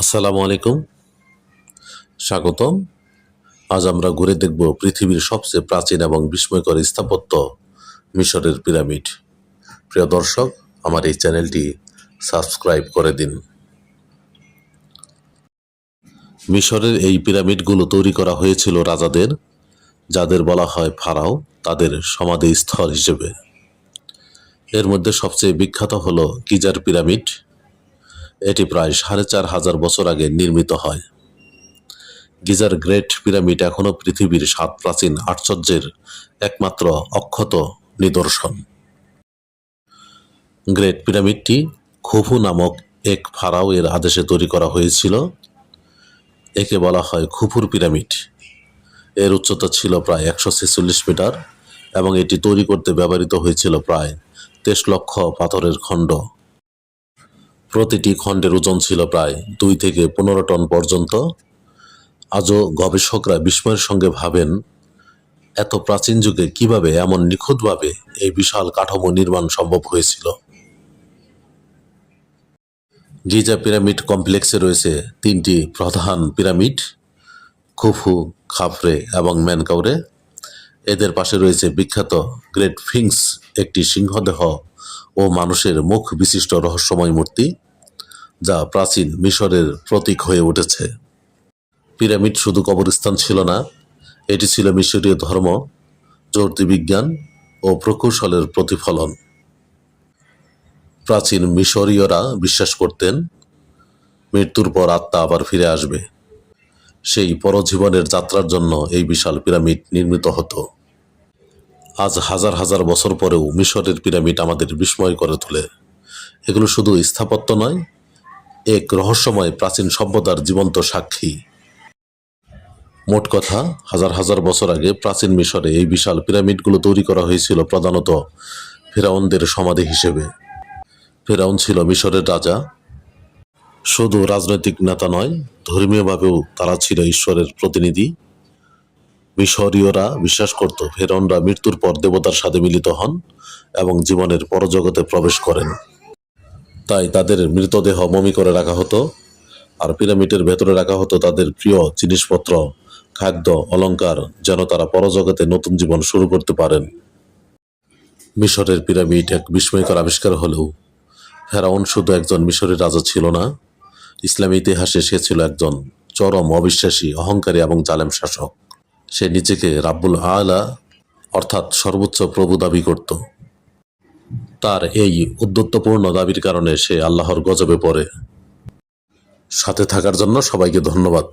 আসসালামু আলাইকুম। স্বাগতম। আজ আমরা ঘুরে দেখব পৃথিবীর সবচেয়ে প্রাচীন এবং বিস্ময়কর স্থাপত্য মিশরের পিরামিড। প্রিয় দর্শক, আমার এই চ্যানেলটি সাবস্ক্রাইব করে দিন। মিশরের এই পিরামিডগুলো তৈরি করা হয়েছিল রাজাদের, যাদের বলা হয় ফারাও, তাদের সমাধি স্থল হিসেবে। এর মধ্যে সবচেয়ে বিখ্যাত হলো গিজার পিরামিড। এটি প্রায় সাড়ে চার হাজার বছর আগে নির্মিত হয়। গিজার গ্রেট পিরামিড এখনও পৃথিবীর সাত প্রাচীন আশ্চর্যের একমাত্র অক্ষত নিদর্শন। গ্রেট পিরামিডটি খুফু নামক এক ফারাও এর আদেশে তৈরি করা হয়েছিল। একে বলা হয় খুফুর পিরামিড। এর উচ্চতা ছিল প্রায় একশো ছেচল্লিশ মিটার এবং এটি তৈরি করতে ব্যবহৃত হয়েছিল প্রায় তেইশ লক্ষ পাথরের খণ্ড। প্রতিটি খণ্ডের ওজন ছিল প্রায় দুই থেকে পনেরো টন পর্যন্ত। আজও গবেষকরা বিস্ময়ের সঙ্গে ভাবেন, এত প্রাচীন যুগে কীভাবে এমন নিখুঁতভাবে এই বিশাল কাঠামো নির্মাণ সম্ভব হয়েছিল? গিজা পিরামিড কমপ্লেক্সে রয়েছে তিনটি প্রধান পিরামিড, খুফু, খাফরে এবং ম্যানকাউরে। এদের পাশে রয়েছে বিখ্যাত গ্রেট ফিংস, একটি সিংহদেহ ও মানুষের মুখ বিশিষ্ট রহস্যময় মূর্তি, যা প্রাচীন মিশরের প্রতীক হয়ে উঠেছে। পিরামিড শুধু কবরস্থান ছিল না, এটি ছিল মিশরীয় ধর্ম জ্যোতির্বিজ্ঞান ও প্রকৌশলের প্রতিফলন। প্রাচীন মিশরীয়রা বিশ্বাস করতেন, মৃত্যুর পর আত্মা আবার ফিরে আসবে। সেই পরজীবনের যাত্রার জন্য এই বিশাল পিরামিড নির্মিত হতো। আজ হাজার হাজার বছর পরেও মিশরের পিরামিড আমাদের বিস্ময় করে তোলে। এগুলো শুধু স্থাপত্য নয়, এক রহস্যময় প্রাচীন সভ্যতার জীবন্ত সাক্ষী। মোট কথা, হাজার হাজার বছর আগে প্রাচীন মিশরে এই বিশাল পিরামিডগুলো তৈরি করা হয়েছিল প্রধানত ফেরাউনদের সমাধি হিসেবে। ফেরাউন ছিল মিশরের রাজা। শুধু রাজনৈতিক নেতা নয়, ধর্মীয়ভাবেও তারা ছিল ঈশ্বরের প্রতিনিধি। মিশরীয়রা বিশ্বাস করত ফেরাউনরা মৃত্যুর পর দেবতার সাথে মিলিত হন এবং জীবনের পরজগতে প্রবেশ করেন। তাই তাদের মৃতদেহ মমি করে রাখা হতো আর পিরামিডের ভেতরে রাখা হতো তাদের প্রিয় জিনিসপত্র, খাদ্য, অলঙ্কার, যেন তারা পরজগতে নতুন জীবন শুরু করতে পারেন। মিশরের পিরামিড এক বিস্ময়কর আবিষ্কার হলেও ফেরাউন শুধু একজন মিশরের রাজা ছিল না, ইসলামী ইতিহাসে সে ছিল একজন চরম অবিশ্বাসী, অহংকারী এবং জালেম শাসক। সে নিজেকে রাব্বুল আলা, অর্থাৎ সর্বোচ্চ প্রভু দাবি করত। তার এই উদ্যত্তপূর্ণ দাবির কারণে সে আল্লাহর গজবে পড়ে। সাথে থাকার জন্য সবাইকে ধন্যবাদ।